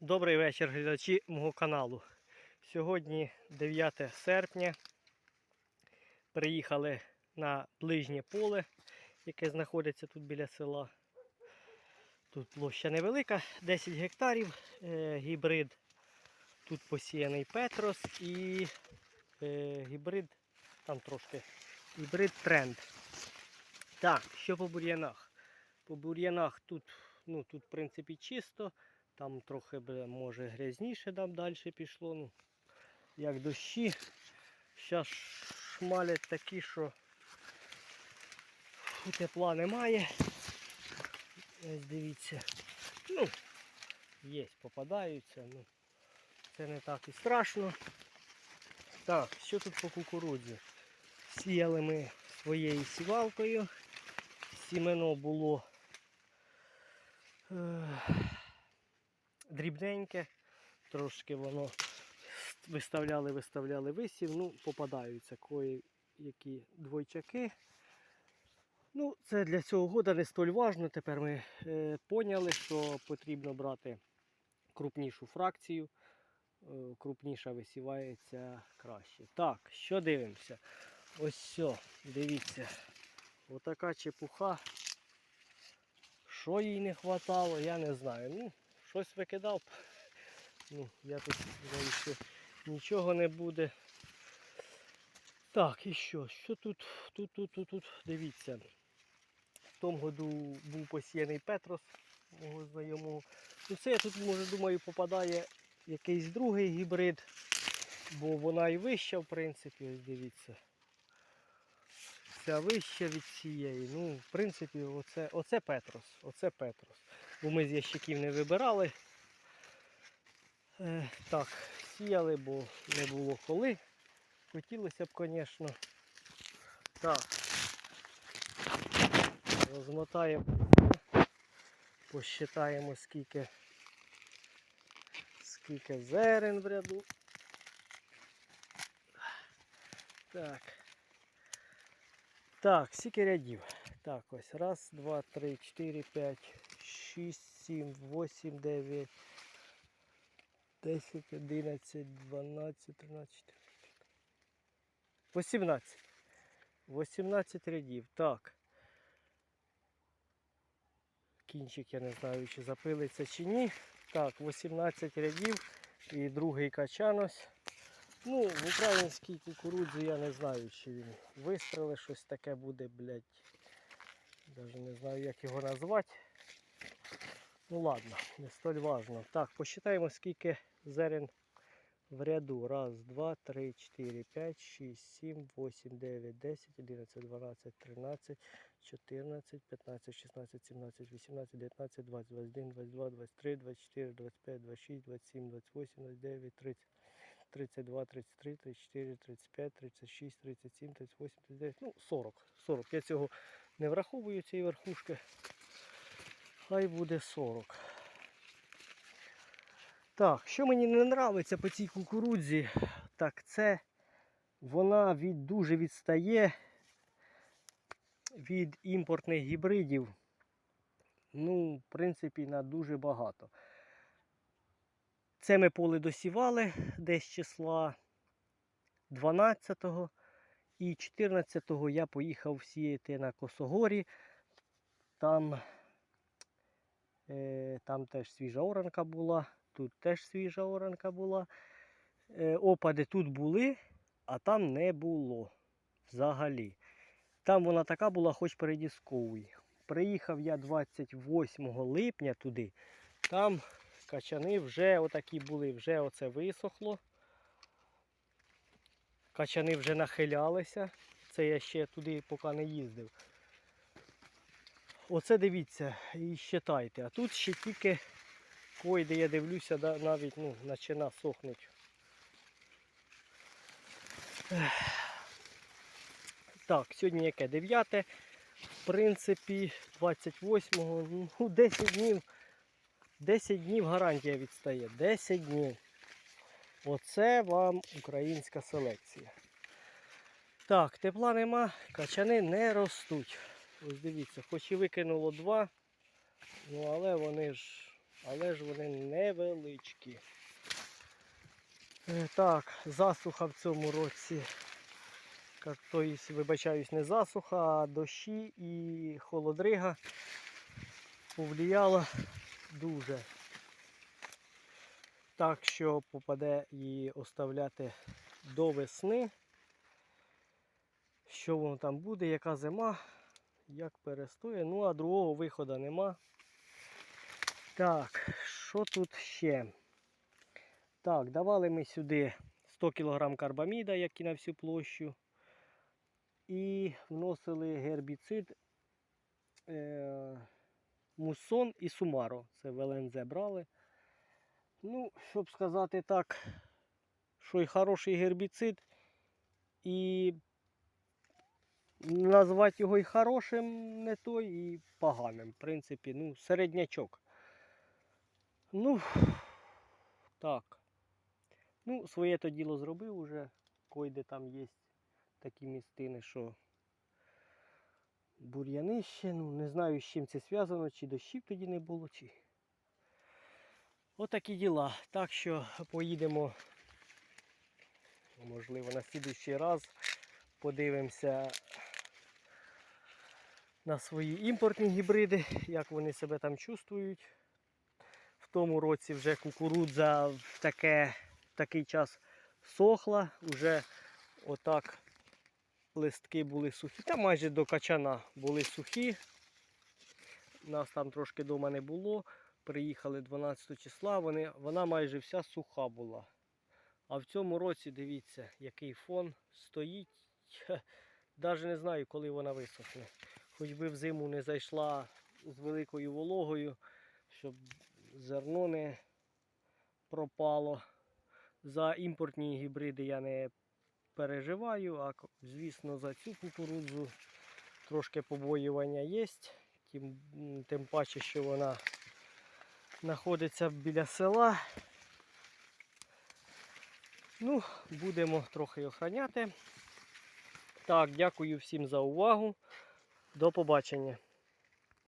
Добрий вечір, глядачі мого каналу. Сьогодні 9 серпня. Приїхали на ближнє поле, яке знаходиться тут біля села. Тут площа невелика, 10 гектарів. Е, гібрид. Тут посіяний Петрос і е, гібрид, там трошки, гібрид тренд. Так, що по бур'янах? По бур'янах тут, ну, тут, в принципі, чисто. Там трохи може грязніше там далі пішло. Ну, як дощі. Зараз шмалять такі, що тепла немає. Ось дивіться. Ну, є, попадаються. Ну, це не так і страшно. Так, що тут по кукурудзі? Сіяли ми своєю сівалкою. Сімено було. Е дрібненьке, трошки воно виставляли, виставляли висів, ну, попадаються кої які двойчаки. Ну, Це для цього года не столь важно. Тепер ми е, поняли, що потрібно брати крупнішу фракцію. Е, крупніша висівається краще. Так, що дивимося? Ось все, дивіться. Отака чепуха. Що їй не вистачало, я не знаю. Ну, щось викидав. Ну, я тут думаю, що нічого не буде. Так, і що? Що тут? Тут, тут, тут, тут, дивіться. В тому году був посіяний Петрос, мого знайомого. Ну це я тут, може, думаю, попадає якийсь другий гібрид, бо вона і вища, в принципі, ось дивіться. Ця вища від цієї. Ну, в принципі, оце, оце Петрос. Оце Петрос. Бо ми з ящиків не вибирали. Е, так, сіяли, бо не було коли. Хотілося б, звісно. Так. Розмотаємо, посчитаємо скільки, скільки зерен в ряду. Так. Так, скільки рядів. Так, ось. Раз, два, три, чотири, п'ять, шість, сім, восім, дев'ять, десять, одинадцять, дванадцять, тринадцять, вісімнадцять. Вісімнадцять рядів. Так. Кінчик я не знаю, чи запилиться чи ні. Так, 18 рядів і другий качан ось. Ну, в українській кукурудзі я не знаю, чи він вистріли, щось таке буде, блядь. Навіть не знаю, як його назвати. Ну ладно, не столь важно. Так, посчитаємо, скільки зерен в ряду. Раз, два, три, чотири, п'ять, шість, сім, восім, дев'ять, десять, одинадцять, дванадцять, тринадцять, чотирнадцять, п'ятнадцять, шістнадцять, сімнадцять, вісімнадцять, дев'ятнадцять, двадцять, двадцять один, двадцять два, двадцять три, двадцять чотири, двадцять п'ять, двадцять шість, двадцять сім, двадцять вісім, двадцять дев'ять, тридцять. 32, 33, 34, 35, 36, 37, 38, 39, ну 40. 40. Я цього не враховую цієї верхушки. Хай буде 40. Так, що мені не подобається по цій кукурудзі, так це вона від, дуже відстає від імпортних гібридів. Ну, в принципі, на дуже багато. Це ми поле досівали десь числа 12-го і 14-го я поїхав сіяти на Косогорі. Там, там теж свіжа оранка була, тут теж свіжа оранка була. Е, опади тут були, а там не було взагалі. Там вона така була, хоч передісковий. Приїхав я 28 липня туди. Там Качани вже отакі були, вже оце висохло. Качани вже нахилялися. Це я ще туди поки не їздив. Оце дивіться і считайте. А тут ще тільки койде, я дивлюся, навіть ну, почина сохнуть. Так, сьогодні яке? 9. В принципі, 28-го, ну 10 днів. 10 днів гарантія відстає. 10 днів. Оце вам українська селекція. Так, тепла нема, качани не ростуть. Ось дивіться, хоч і викинуло два, ну але вони ж але ж вони невеличкі. Е, Так, засуха в цьому році. Тобто, вибачаюсь, не засуха, а дощі і холодрига повлияла дуже. Так що попаде її оставляти до весни. Що воно там буде, яка зима, як перестоє. Ну, а другого виходу нема. Так, що тут ще? Так, давали ми сюди 100 кг карбаміда, як і на всю площу. І вносили гербіцид е, мусон і сумаро. Це в ЛНЗ брали. Ну, щоб сказати так, що й хороший гербіцид, і назвати його і хорошим не той, і поганим. В принципі, ну, середнячок. Ну, так. Ну, своє то діло зробив уже. Койде там є такі містини, що бур'яни ще, ну, не знаю, з чим це зв'язано, чи дощів тоді не було, чи. Отакі діла. Так що поїдемо, можливо, на слідуючий раз подивимося на свої імпортні гібриди, як вони себе там чувствують. В тому році вже кукурудза в таке, такий час сохла, вже отак листки були сухі, та майже до качана були сухі. Нас там трошки вдома не було. Приїхали 12 числа, вони, вона майже вся суха була. А в цьому році дивіться, який фон стоїть. Навіть не знаю, коли вона висохне. Хоч би взиму не зайшла з великою вологою, щоб зерно не пропало. За імпортні гібриди я не переживаю, а звісно за цю кукурудзу трошки побоювання є. Тим, тим паче, що вона знаходиться біля села. Ну, будемо трохи охороняти. Так, дякую всім за увагу. До побачення.